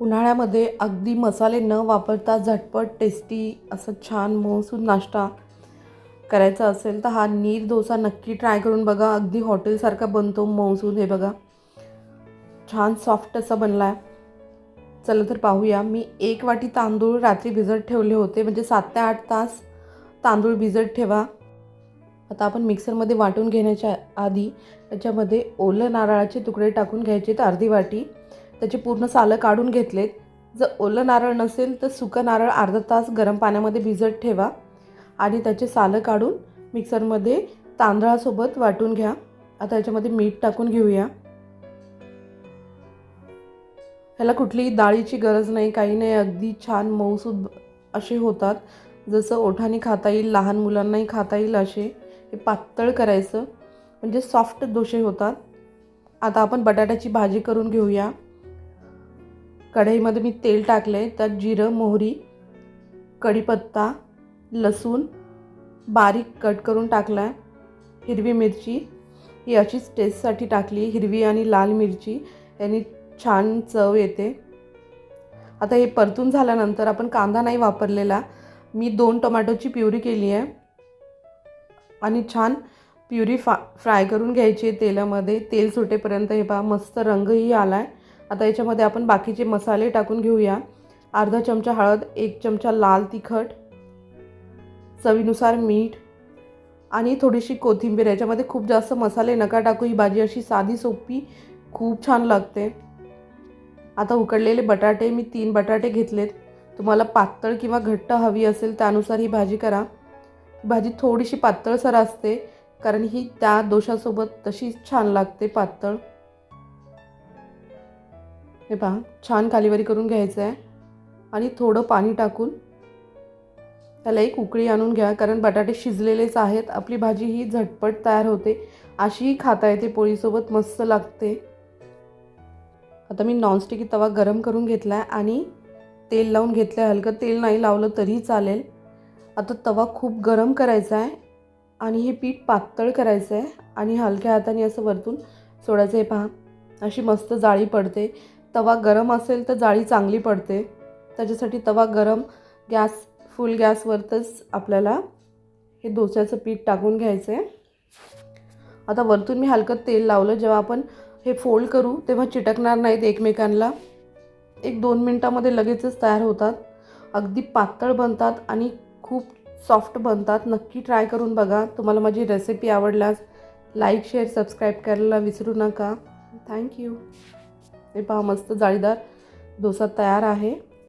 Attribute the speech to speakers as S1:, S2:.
S1: उन्हाळ्यामध्ये अगदी मसाले न वापरता झटपट टेस्टी असं छान मऊसूद नाश्ता करायचा असेल तर हा नीर डोसा नक्की ट्राय करून बघा. अगदी हॉटेलसारखा बनतो मऊसूद हे बघा. छान सॉफ्ट असा बनला आहे चला तर पाहूया. मी एक वाटी तांदूळ रात्री भिजत ठेवले होते. म्हणजे सात ते आठ तास तांदूळ भिजत ठेवा. आता आपण मिक्सरमध्ये वाटून घेण्याच्या आधी त्याच्यामध्ये ओलं नारळाचे तुकडे टाकून घ्यायचे. तर अर्धी वाटी त्याची पूर्ण सालं काढून घेतलेत. जर ओलं नारळ नसेल तर सुकं नारळ अर्धा तास गरम पाण्यामध्ये भिजत ठेवा आणि त्याचे सालं काढून मिक्सरमध्ये तांदळासोबत वाटून घ्या. आता याच्यामध्ये मीठ टाकून घेऊया. ह्याला कुठलीही डाळीची गरज नाही काही नाही. अगदी छान मऊसूद असे होतात. जसं ओठाने खाता येईल लहान मुलांनाही खाता येईल असे. हे पातळ करायचं. म्हणजे सॉफ्ट दोषे होतात. आता आपण बटाट्याची भाजी करून घेऊया. कढईमध्ये मी तेल टाकलं आहे त्यात जिरं मोहरी कढीपत्ता लसूण बारीक कट करून टाकला आहे हिरवी मिरची. ही अशीच टेस्टसाठी टाकली हिरवी आणि लाल मिरची. यांनी छान चव येते. आता हे परतून झाल्यानंतर आपण कांदा नाही वापरलेला. मी दोन टोमॅटोची प्युरी केली आहे. आणि छान प्युरी फा फ्राय करून घ्यायची आहे तेलामध्ये. तेल सुटेपर्यंत हे पहा मस्त रंगही आला आहे आता याच्यामध्ये आपण बाकीचे मसाले टाकून घेऊया. अर्धा चमचा हळद एक चमचा लाल तिखट चवीनुसार मीठ आणि थोडीशी कोथिंबीर. याच्यामध्ये खूप जास्त मसाले नका टाकू ही भाजी अशी साधी सोपी खूप छान लागते. आता उकडलेले बटाटे मी तीन बटाटे घेतलेत. तुम्हाला पातळ किंवा घट्ट हवी असेल त्यानुसार ही भाजी करा. भाजी थोडीशी पातळसर असते कारण ही त्या दोशासोबत तशीच छान लागते पातळ. हे पहा छान कालीवारी करून घ्यायचं आहे. आणि थोडं पाणी टाकून त्याला एक उकळी आणून घ्या कारण बटाटे शिजलेलेच आहेत. आपली भाजी ही झटपट तयार होते. अशीही खाता येते पोळीसोबत मस्त लागते. आता मी नॉनस्टिकी तवा गरम करून घेतला आहे आणि तेल लावून घेतलं आहे हलकं तेल नाही लावलं तरी चालेल. आता तवा खूप गरम करायचा आहे आणि हे पीठ पातळ करायचं आहे. आणि हलक्या हाताने असं वरतून सोडायचं आहे. पहा अशी मस्त जाळी पडते. तवा गरम असेल तर जाळी चांगली पडते. त्याच्यासाठी तवा गरम गॅस फुल गॅसवरतच आपल्याला हे डोस्याचं पीठ टाकून घ्यायचं. आहे आता वरतून मी हलकं तेल लावलं. जेव्हा आपण हे फोल्ड करू तेव्हा चिटकणार नाहीत एकमेकांना. एक दोन मिनटामध्ये लगेचच तयार होतात. अगदी पातळ बनतात आणि खूप सॉफ्ट बनतात. नक्की ट्राय करून बघा. तुम्हाला माझी रेसिपी आवडल्यास लाईक शेअर सबस्क्राईब करायला विसरू नका. थँक्यू हे पहा मस्त जाळीदार डोसा तयार आहे.